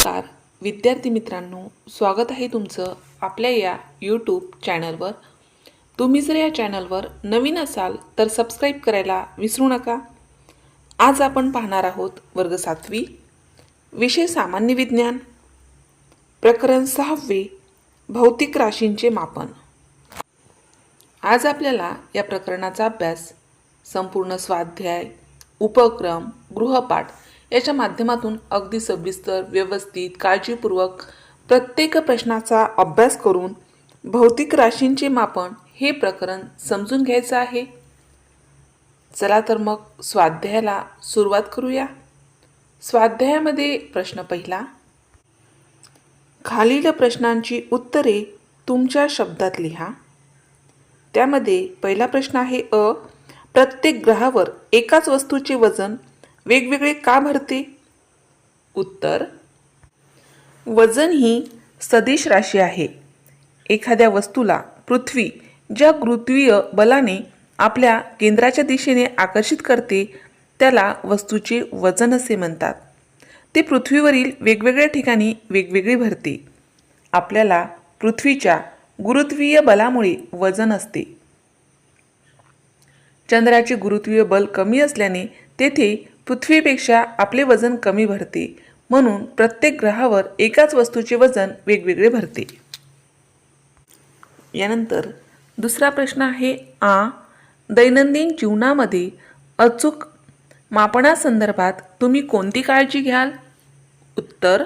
नमस्कार. विद्यार्थी मित्रांनो स्वागत आहे तुमचं आपल्या या यूट्यूब चॅनलवर तुम्ही जर या चॅनलवर नवीन असाल तर सबस्क्राईब करायला विसरू नका. आज आपण पाहणार आहोत वर्ग सातवी विषय सामान्य विज्ञान. प्रकरण सहावे भौतिक राशींचे मापन. आज आपल्याला या प्रकरणाचा अभ्यास संपूर्ण स्वाध्याय उपक्रम गृहपाठ याच्या माध्यमातून अगदी सविस्तर व्यवस्थित काळजीपूर्वक प्रत्येक प्रश्नाचा अभ्यास करून भौतिक राशींचे मापन हे प्रकरण समजून घ्यायचं आहे. चला तर मग स्वाध्यायाला सुरुवात करूया. स्वाध्यायामध्ये प्रश्न पहिला. खालील प्रश्नांची उत्तरे तुमच्या शब्दात लिहा. त्यामध्ये पहिला प्रश्न आहे अ. प्रत्येक ग्रहावर एकाच वस्तूचे वजन वेगवेगळे का भरते? उत्तर वजन ही सदिश राशी आहे. एखाद्या वस्तूला पृथ्वी ज्या गुरुत्वीय बलाने आपल्या केंद्राच्या दिशेने आकर्षित करते त्याला वस्तूचे वजन असे म्हणतात. ते पृथ्वीवरील वेगवेगळ्या ठिकाणी वेगवेगळी भरते. आपल्याला पृथ्वीच्या गुरुत्वीय बलामुळे वजन असते. चंद्राचे गुरुत्वीय बल कमी असल्याने तेथे पृथ्वीपेक्षा आपले वजन कमी भरते. म्हणून प्रत्येक ग्रहावर एकाच वस्तूचे वजन वेगवेगळे भरते. यानंतर दुसरा प्रश्न आहे आ. दैनंदिन जीवनामध्ये अचूक मापनासंदर्भात तुम्ही कोणती काळजी घ्याल? उत्तर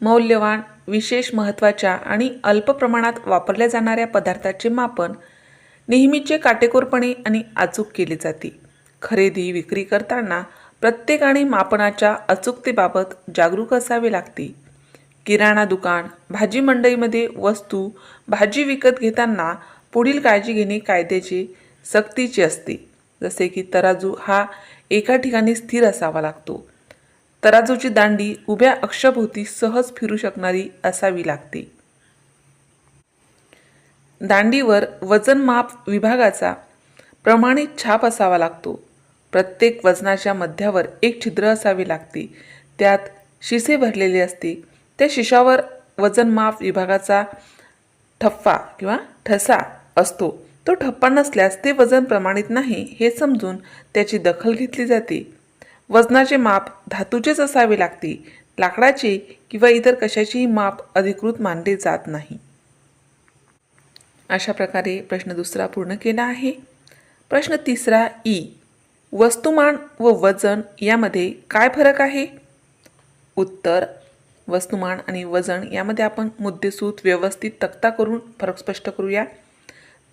मौल्यवान विशेष महत्त्वाच्या आणि अल्प प्रमाणात वापरल्या जाणाऱ्या पदार्थाचे मापन नेहमीचे काटेकोरपणे आणि अचूक केले जाते. खरेदी विक्री करताना प्रत्येकाने मापनाच्या अचूकतेबाबत जागरूक असावे लागते. किराणा दुकान भाजी मंडईमध्ये वस्तू भाजी विकत घेताना पुढील काळजी घेणे कायद्याचे सक्तीचे असते. जसे की तराजू हा एका ठिकाणी स्थिर असावा लागतो. तराजूची दांडी उभ्या अक्षभोवती सहज फिरू शकणारी असावी लागते. दांडीवर वजनमाप विभागाचा प्रमाणित छाप असावा लागतो. प्रत्येक वजनाच्या मध्यावर एक छिद्र असावे लागते. त्यात शिसे भरलेले असते. त्या शिशावर वजनमाप विभागाचा ठप्पा किंवा ठसा असतो. तो ठप्पा नसल्यास ते वजन प्रमाणित नाही हे समजून त्याची दखल घेतली जाते. वजनाचे माप धातूचेच असावे लागते. लाकडाचे किंवा इतर कशाचेही माप अधिकृत मानले जात नाही. अशा प्रकारे प्रश्न दुसरा पूर्ण केला आहे. प्रश्न तिसरा ई. वस्तुमान व वजन यामध्ये काय फरक आहे? उत्तर वस्तुमान आणि वजन यामध्ये आपण मुद्देसूत व्यवस्थित तक्ता करून फरक स्पष्ट करूया.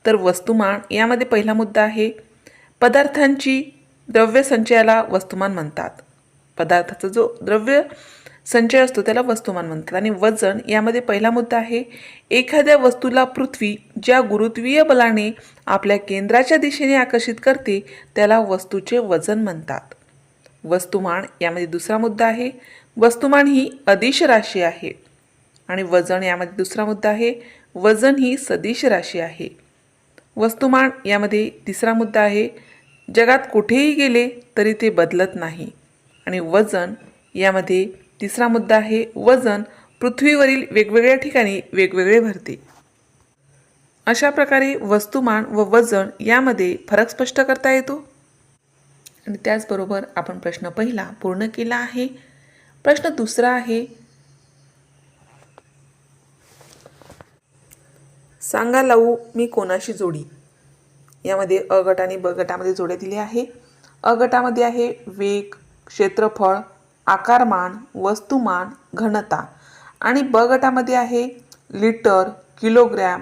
तर वस्तुमान यामध्ये पहिला मुद्दा आहे पदार्थांची द्रव्य संचयाला वस्तुमान म्हणतात. पदार्थाचा जो द्रव्य संचय असतो त्याला वस्तुमान म्हणतात. आणि वजन यामध्ये पहिला मुद्दा आहे एखाद्या वस्तूला पृथ्वी ज्या गुरुत्वीय बलाने आपल्या केंद्राच्या दिशेने आकर्षित करते त्याला वस्तूचे वजन म्हणतात. वस्तुमान यामध्ये दुसरा मुद्दा आहे वस्तुमान ही अदिश राशी आहे. आणि वजन यामध्ये दुसरा मुद्दा आहे वजन ही सदिश राशी आहे. वस्तुमान यामध्ये तिसरा मुद्दा आहे जगात कुठेही गेले तरी ते बदलत नाही. आणि वजन यामध्ये तिसरा मुद्दा आहे वजन पृथ्वीवरील वेगवेगळ्या ठिकाणी वेगवेगळे भरते. अशा प्रकारे वस्तुमान व वजन यामध्ये फरक स्पष्ट करता येतो? आणि त्याचबरोबर आपण प्रश्न पहिला पूर्ण केला आहे. प्रश्न दुसरा आहे सांगा लावू मी कोणाशी जोडी? यामध्ये अ गट आणि ब गटामध्ये जोड्या दिल्या आहे. अ गटामध्ये आहे वेग क्षेत्रफळ आकारमान वस्तुमान घनता. आणि ब गटामध्ये आहे लिटर किलोग्रॅम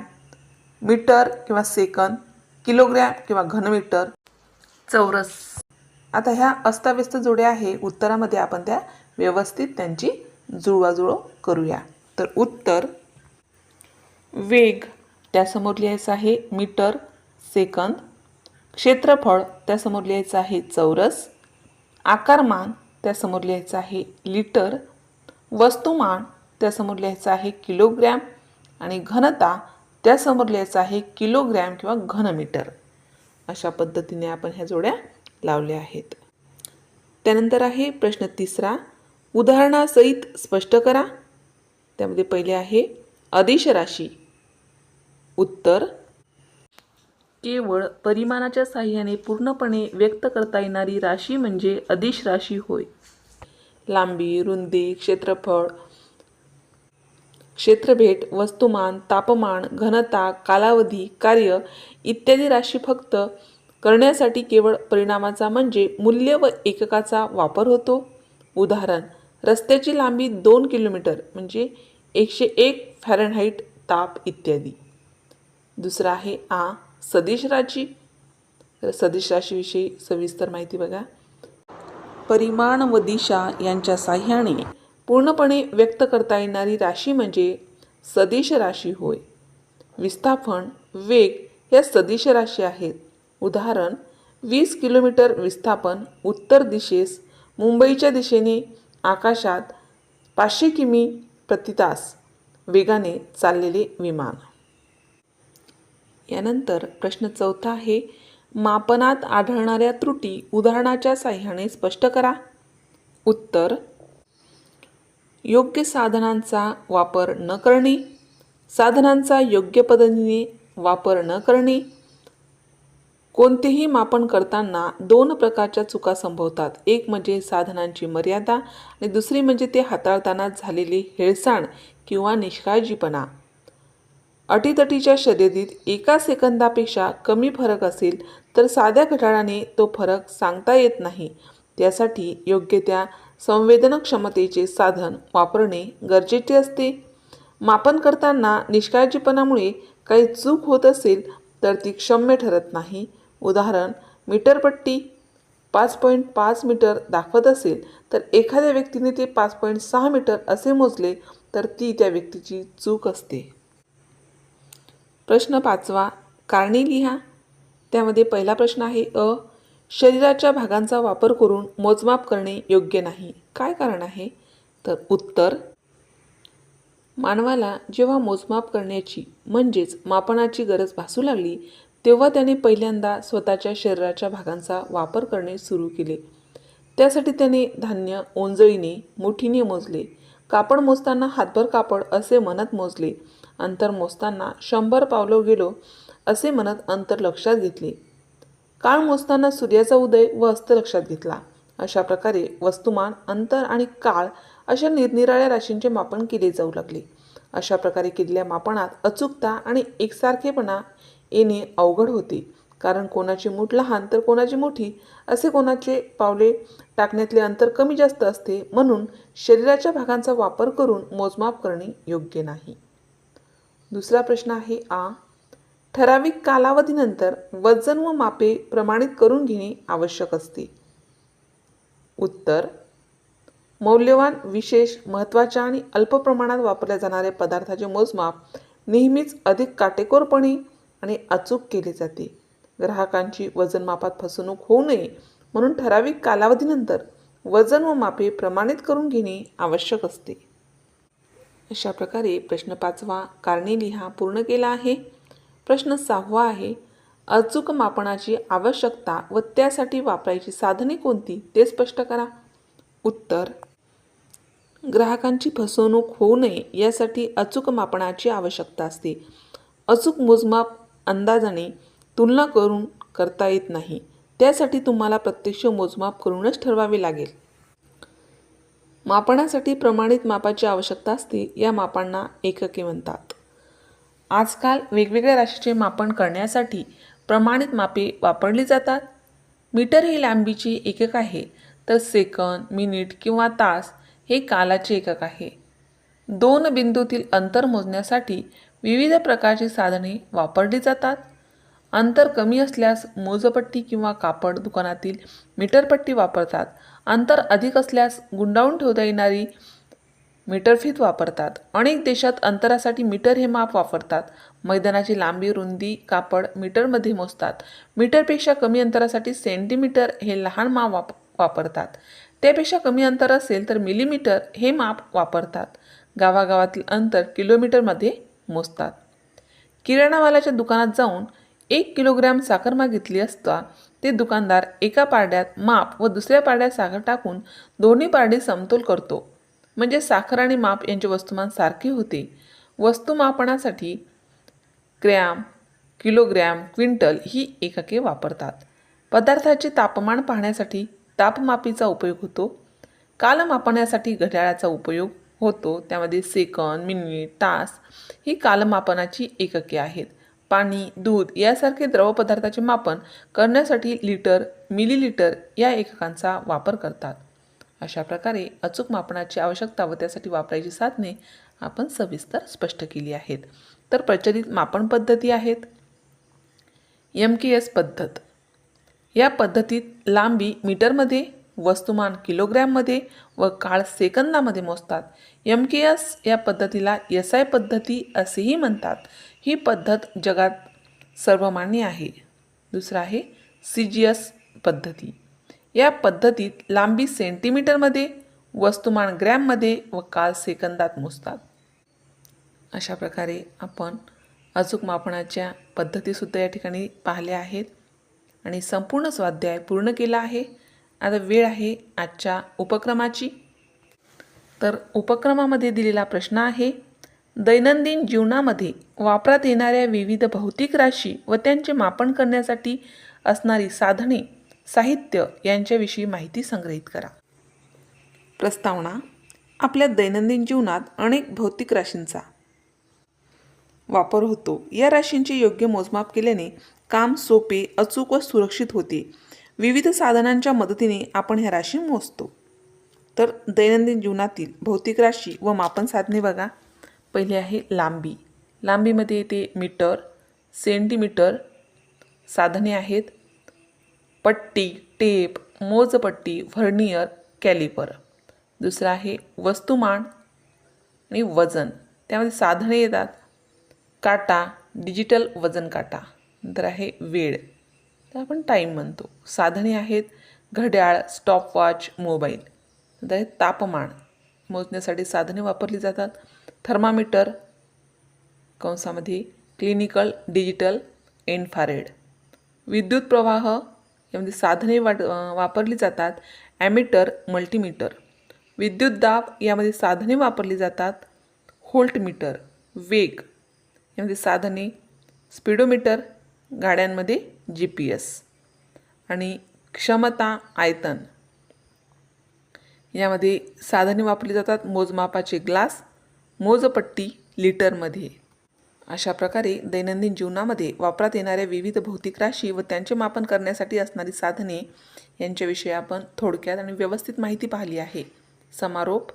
मीटर किंवा सेकंद किलोग्रॅम किंवा घनमीटर. चौरस. आता ह्या अस्ताव्यस्त जोड्या आहे उत्तरामध्ये आपण त्या व्यवस्थित त्यांची जुळवाजुळव करूया. तर उत्तर. वेग. त्यासमोर लिहायचं आहे मीटर सेकंद. क्षेत्रफळ. त्यासमोर लिहायचं आहे चौरस. आकारमान. त्यासमोर लिहायचं आहे लिटर. वस्तुमान त्यासमोर लिहायचं आहे किलोग्रॅम. आणि घनता त्यासमोर लिहायचं आहे किलोग्रॅम किंवा घनमीटर. अशा पद्धतीने आपण ह्या जोड्या लावल्या आहेत. त्यानंतर आहे प्रश्न तिसरा. उदाहरणासहित स्पष्ट करा. त्यामध्ये पहिले आहे अदिश राशी. उत्तर केवळ परिमाणाच्या साह्याने पूर्णपणे व्यक्त करता येणारी राशी म्हणजे अदिश राशी होय. लांबी रुंदी क्षेत्रफळ क्षेत्रभेट वस्तुमान तापमान घनता कालावधी कार्य इत्यादी राशी फक्त करण्यासाठी केवळ परिणामाचा म्हणजे मूल्य व एककाचा वापर होतो. उदाहरण रस्त्याची लांबी दोन किलोमीटर म्हणजे एकशे एक फॅरनहाईट ताप इत्यादी. दुसरा आहे आ सदिश राशी तर सदिश राशीविषयी सविस्तर माहिती बघा. परिमाण व दिशा यांच्या साह्याने पूर्णपणे व्यक्त करता येणारी राशी म्हणजे सदिश राशी होय. विस्थापन वेग या सदिश राशी आहेत. उदाहरण वीस किलोमीटर विस्थापन उत्तर दिशेस मुंबईच्या दिशेने आकाशात पाचशे किमी प्रति तास वेगाने चाललेले विमान. यानंतर प्रश्न चौथा आहे मापनात आढळणाऱ्या त्रुटी उदाहरणाच्या साह्याने स्पष्ट करा. उत्तर योग्य साधनांचा वापर न करणे साधनांचा योग्य पद्धतीने वापर न करणे कोणतेही मापन करताना दोन प्रकारच्या चुका संभवतात. एक म्हणजे साधनांची मर्यादा आणि दुसरी म्हणजे ते हाताळताना झालेली हेळसाण किंवा निष्काळजीपणा. अटीतटीच्या शर्यतीत एका सेकंदापेक्षा कमी फरक असेल तर साध्या घड्याळाने तो फरक सांगता येत नाही. त्यासाठी योग्य त्या संवेदनक्षमतेचे साधन वापरणे गरजेचे असते. मापन करताना निष्काळजीपणामुळे काही चूक होत असेल तर ती क्षम्य ठरत नाही. उदाहरण मीटरपट्टी पाच पॉईंट पाच मीटर दाखवत असेल तर एखाद्या व्यक्तीने ते पाच पॉईंट सहा मीटर असे मोजले तर ती त्या व्यक्तीची चूक असते. प्रश्न पाचवा कारणे लिहा. त्यामध्ये पहिला प्रश्न आहे अ. शरीराच्या भागांचा वापर करून मोजमाप करणे योग्य नाही. काय कारण आहे? तर उत्तर मानवाला जेव्हा मोजमाप करण्याची म्हणजेच मापनाची गरज भासू लागली तेव्हा त्याने पहिल्यांदा स्वतःच्या शरीराच्या भागांचा वापर करणे सुरू केले. त्यासाठी त्याने धान्य ओंजळीने मुठीने मोजले. कापड मोजताना हातभर कापड असे म्हणत मोजले. अंतर मोजताना शंभर पावलं गेलो असे म्हणत अंतर लक्षात घेतले. काळ मोजताना सूर्याचा उदय व अस्त लक्षात घेतला. अशा प्रकारे वस्तुमान अंतर आणि काळ अशा निरनिराळ्या राशींचे मापन केले जाऊ लागले. अशा प्रकारे केलेल्या मापनात अचूकता आणि एकसारखेपणा येणे अवघड होते. कारण कोणाची मूठ लहान तर कोणाची मोठी असे कोणाचे पावले टाकण्यातले अंतर कमी जास्त असते म्हणून शरीराच्या भागांचा वापर करून मोजमाप करणे योग्य नाही. दुसरा प्रश्न आहे आ. ठराविक कालावधीनंतर वजन व मापे प्रमाणित करून घेणे आवश्यक असते. उत्तर. मौल्यवान विशेष महत्त्वाच्या आणि अल्प प्रमाणात वापरल्या जाणाऱ्या पदार्थाचे मोजमाप नेहमीच अधिक काटेकोरपणे आणि अचूक केले जाते. ग्राहकांची वजनमापात फसवणूक होऊ नये म्हणून ठराविक कालावधीनंतर वजन व मापे प्रमाणित करून घेणे आवश्यक असते. अशा प्रकारे प्रश्न पाचवा कारणे लिहा पूर्ण केला आहे. प्रश्न सहावा आहे अचूक मापनाची आवश्यकता व त्यासाठी वापरायची साधने कोणती? ते स्पष्ट करा. उत्तर ग्राहकांची फसवणूक होऊ नये यासाठी अचूक मापनाची आवश्यकता असते. अचूक मोजमाप अंदाजाने तुलना करून करता येत नाही. त्यासाठी तुम्हाला प्रत्यक्ष मोजमाप करूनच ठरवावे लागेल. मापनासाठी प्रमाणित मापाची आवश्यकता असते या मापांना एकके म्हणतात. आजकाल वेगवेगळ्या राशीचे मापन करण्यासाठी प्रमाणित मापे वापरली जातात. मीटर हे लांबीचे एकक आहे तर सेकंद मिनिट किंवा तास हे कालाचे एकक आहे. दोन बिंदूतील अंतर मोजण्यासाठी विविध प्रकारची साधने वापरली जातात. अंतर कमी असल्यास मोजपट्टी किंवा कापड दुकानातील मीटरपट्टी वापरतात. अंतर अधिक असल्यास गुंडाळून ठेवता येणारी मीटरफीत वापरतात अनेक देशात अंतरासाठी मीटर हे माप वापरतात. मैदानाची लांबी रुंदी कापड मीटरमध्ये मोजतात. मीटरपेक्षा कमी अंतरासाठी सेंटीमीटर हे लहान माप वाप वापरतात. त्यापेक्षा कमी अंतर असेल तर मिलीमीटर हे माप वापरतात. गावागावातील अंतर किलोमीटरमध्ये मोजतात. किराणामालाच्या दुकानात जाऊन एक किलोग्रॅम साखर मागितली असता ते दुकानदार एका पारड्यात माप व दुसऱ्या पारड्यात साखर टाकून दोन्ही पारडी समतोल करतो. म्हणजे साखर आणि माप यांचे वस्तुमान सारखे होते. वस्तुमापनासाठी ग्रॅम किलोग्रॅम क्विंटल ही एकके वापरतात. पदार्थाचे तापमान पाहण्यासाठी तापमापीचा उपयोग होतो. कालमापनासाठी घड्याळाचा उपयोग होतो. त्यामध्ये सेकंद मिनिट तास ही कालमापनाची एकके आहेत. पाणी दूध यासारखे द्रवपदार्थाचे मापन करण्यासाठी लिटर मिलीलिटर या एककांचा वापर करतात. अशा प्रकारे अचूक मापनाची आवश्यकता व त्यासाठी वापरायची साधने आपण सविस्तर स्पष्ट केली आहेत. तर प्रचलित मापन पद्धती आहेत. एम के एस पद्धत. या पद्धतीत लांबी मीटरमध्ये वस्तुमान किलोग्रॅममध्ये व काळ सेकंदामध्ये मोजतात. एम के एस या पद्धतीला एस आय पद्धती असेही म्हणतात. ही पद्धत जगात सर्वमान्य आहे. दुसरं आहे सी जी एस पद्धती. या पद्धतीत लांबी सेंटीमीटरमध्ये वस्तुमान ग्रॅममध्ये व काळ सेकंदात मोजतात. अशा प्रकारे आपण अचूक मापनाच्या पद्धतीसुद्धा या ठिकाणी पाहिल्या आहेत. आणि संपूर्ण स्वाध्याय पूर्ण केला आहे. आता वेळ आहे आजच्या उपक्रमाची. तर उपक्रमामध्ये दिलेला प्रश्न आहे दैनंदिन जीवनामध्ये वापरात येणाऱ्या विविध भौतिक राशी व त्यांचे मापन करण्यासाठी असणारी साधने साहित्य यांच्याविषयी माहिती संग्रहित करा. प्रस्तावना आपल्या दैनंदिन जीवनात अनेक भौतिक राशींचा. वापर होतो. या राशींचे योग्य मोजमाप केल्याने काम सोपे अचूक व सुरक्षित होते. विविध साधनांच्या मदतीने आपण ह्या राशी मोजतो. तर दैनंदिन जीवनातील भौतिक राशी व मापन साधने बघा. पहिली आहे लांबी. लांबीमध्ये येते मीटर सेंटीमीटर साधने आहेत. पट्टी टेप मोजपट्टी व्हर्नियर कॅलिपर. दुसरं आहे वस्तुमान आणि वजन. त्यामध्ये साधने येतात. काटा डिजिटल वजन काटा. नंतर आहे वेळ. तर आपण टाईम म्हणतो. साधने आहेत घड्याळ स्टॉपवॉच मोबाईल नंतर आहे तापमान मोजण्यासाठी साधने वापरली जातात. थर्मामीटर कंसामध्ये क्लिनिकल डिजिटल इन्फारेड विद्युत प्रवाह यामध्ये साधने वाट वापरली जातात. ॲमीटर मल्टीमीटर विद्युत दाब यामध्ये साधने वापरली जातात. होल्टमीटर वेग. यामध्ये साधने स्पीडोमीटर गाड्यांमध्ये जी पी एस. आणि क्षमता आयतन. यामध्ये साधने वापरली जातात. मोजमापाचे ग्लास मोजपट्टी लिटरमध्ये. अशा प्रकारे दैनंदिन जीवनामध्ये वापरात येणाऱ्या विविध भौतिक राशी व त्यांचे मापन करण्यासाठी असणारी साधने यांच्याविषयी आपण थोडक्यात आणि व्यवस्थित माहिती पाहिली आहे. समारोप.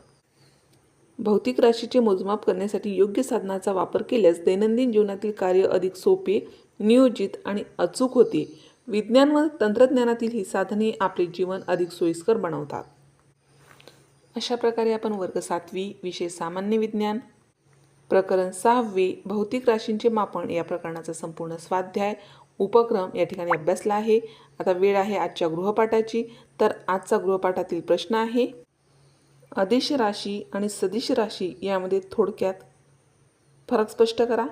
भौतिक राशीचे मोजमाप करण्यासाठी योग्य साधनाचा वापर केल्यास दैनंदिन जीवनातील कार्य अधिक सोपे नियोजित आणि अचूक होते. विज्ञान व तंत्रज्ञानातील ही साधने आपले जीवन अधिक सोयीस्कर बनवतात. अशा प्रकारे आपण वर्ग सातवी विषय सामान्य विज्ञान प्रकरण सहावे भौतिक राशींचे मापन या प्रकरणाचा संपूर्ण स्वाध्याय उपक्रम या ठिकाणी अभ्यासला आहे. आता वेळ आहे आजच्या गृहपाठाची. तर आजचा गृहपाठातील प्रश्न आहे अदिश राशी आणि सदिश राशी यामध्ये थोडक्यात फरक स्पष्ट करा.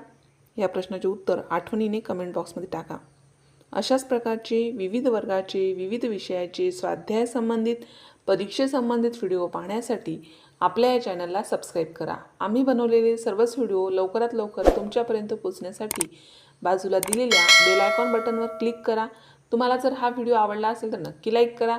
या प्रश्नाचे उत्तर आठवणीने कमेंट बॉक्समध्ये टाका. अशाच प्रकारचे विविध वर्गाचे विविध विषयाचे स्वाध्याय संबंधित परीक्षेसंबंधित व्हिडिओ पाहण्यासाठी आपल्या या चॅनलला सबस्क्राईब करा. आम्ही बनवलेले सर्वच व्हिडिओ लवकरात लवकर तुमच्यापर्यंत पोचण्यासाठी बाजूला दिलेल्या बेल आयकॉन बटनवर क्लिक करा. तुम्हाला जर हा व्हिडिओ आवडला असेल तर नक्की लाईक करा.